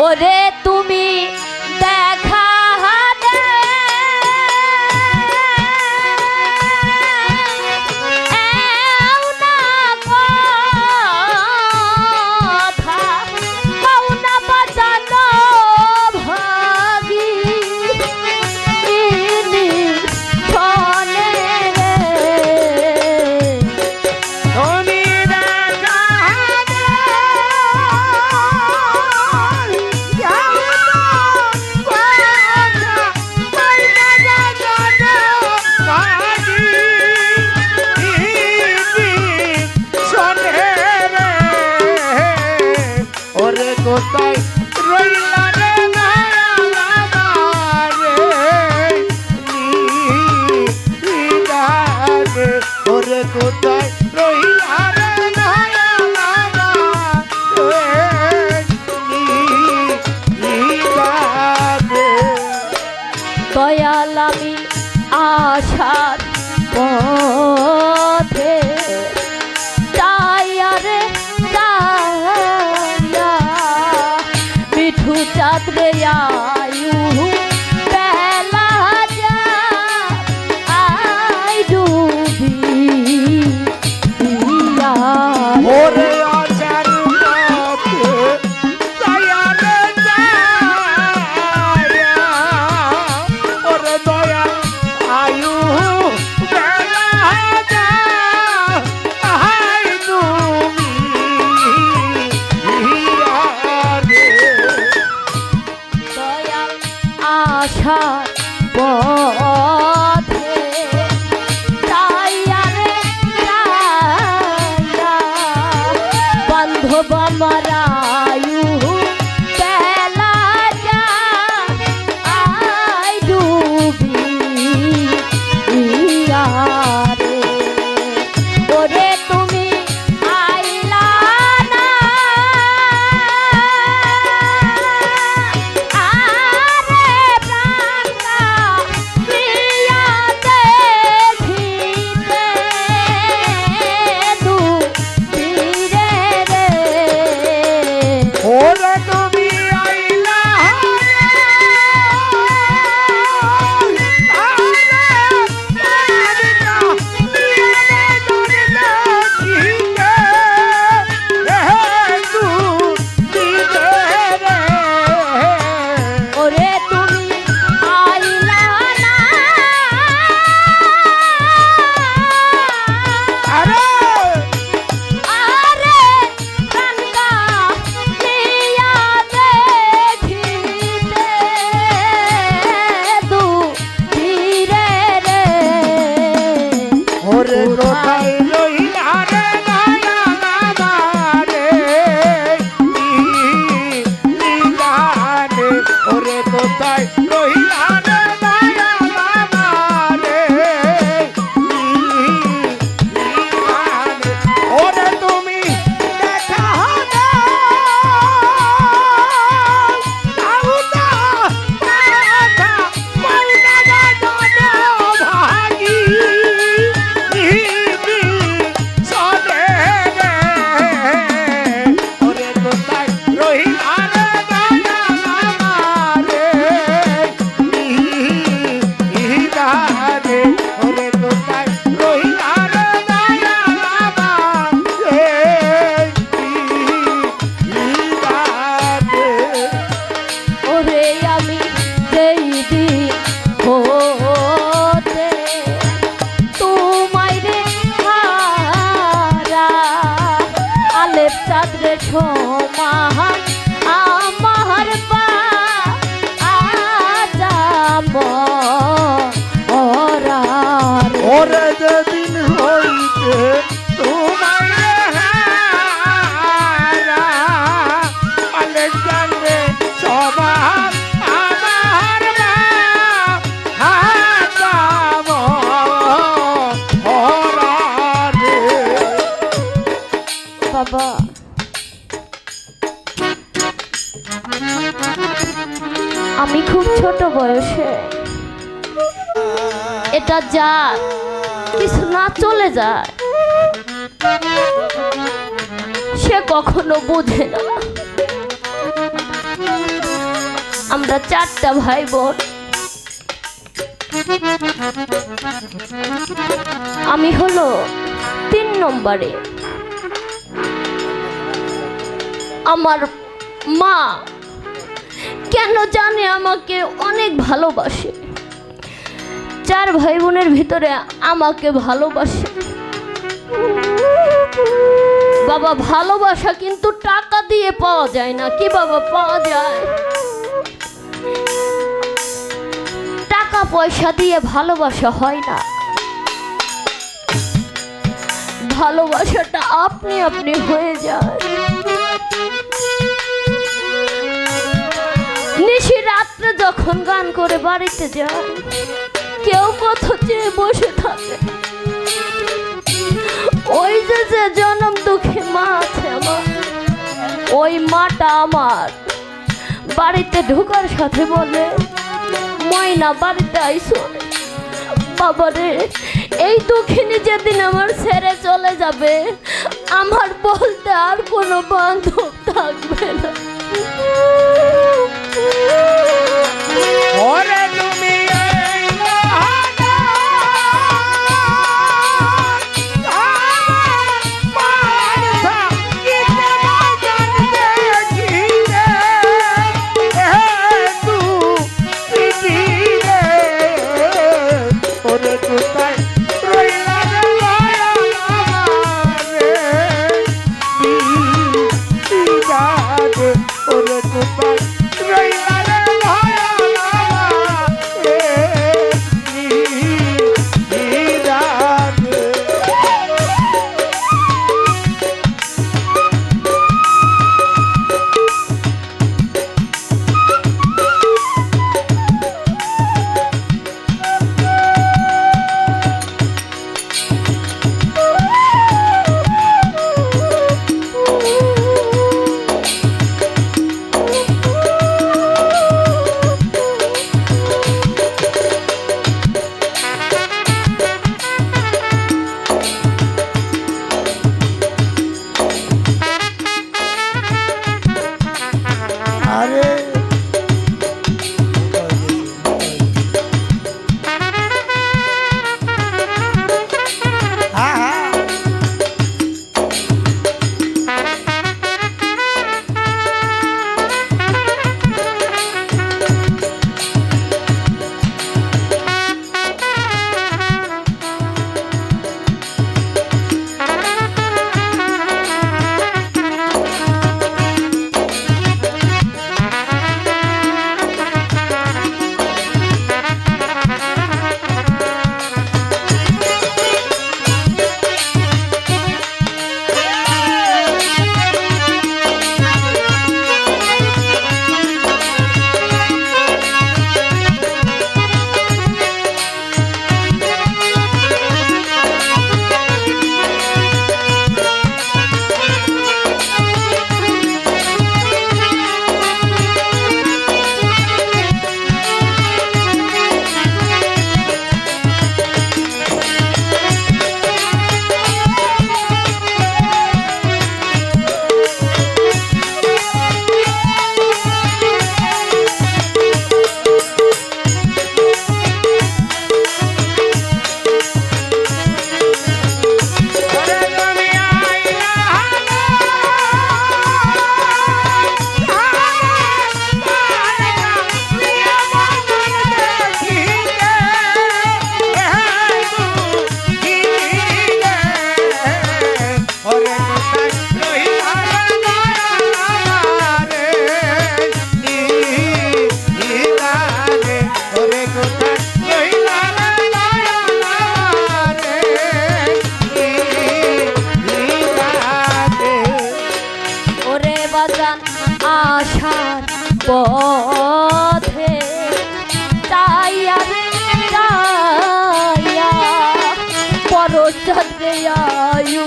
ওরে তুমি বান্ধব খুব ছোট বয়সে। এটা যা, কিছু না চলে যায়। সে কখনো বোঝে না। আমরা চারটা ভাই বোন আমি হলো তিন নম্বরে। আমার মা কেন জানে আমাকে অনেক ভালোবাসে? চার ভাই বোনের ভিতরে আমাকে ভালোবাসে। বাবা, ভালোবাসা কিন্তু টাকা দিয়ে পাওয়া যায় না। কি বাবা, পাওয়া যায়? টাকা পয়সা দিয়ে ভালোবাসা হয় না। ভালোবাসাটা আপনি আপনি হয়ে যায়। যখন গান করে বাড়িতে যায় কেউ কত চেয়ে বসে থাকে। ওই যে যে জনম দুঃখী মা আছে আমার, ওই মাটা আমার বাড়িতে ঢোকার সাথে বলে, ময়না, বাড়িতে আইসো বাবারে এই দুঃখিনী যেদিন আমার ছেড়ে চলে যাবে, আমার বলতে আর কোনো বান্ধব থাকবে পরচন্দ্রে আয়ু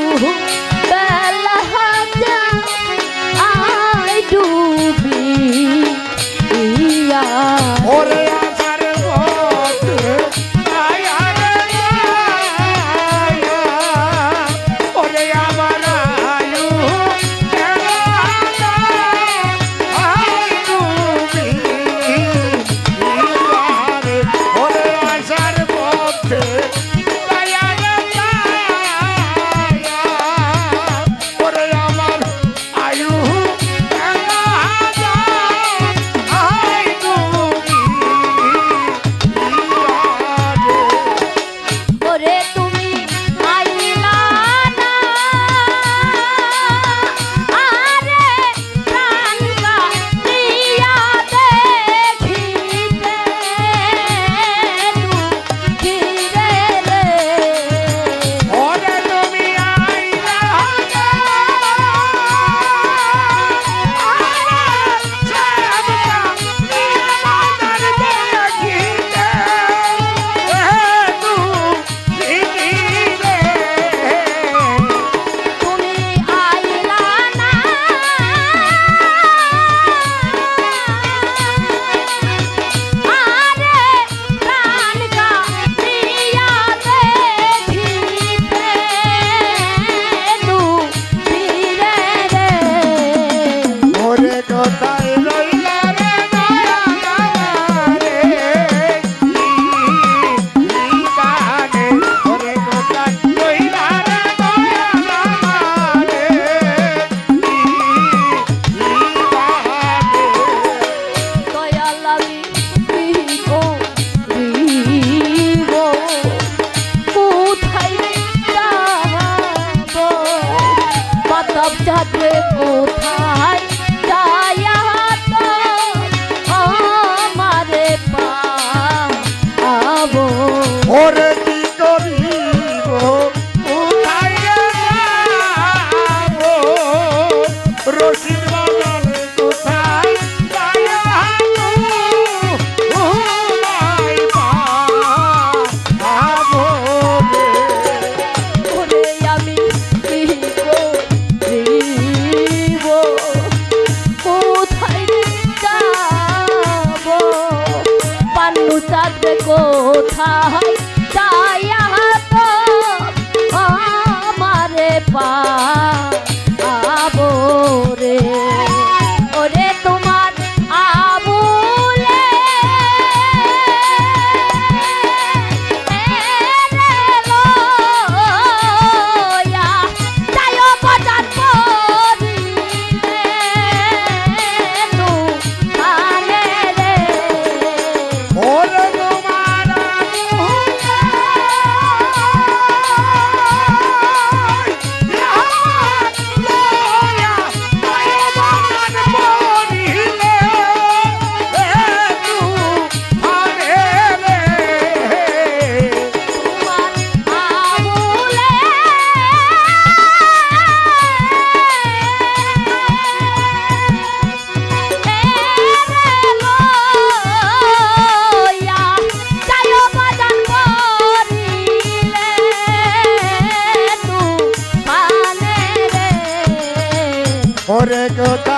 ওরে কোথায়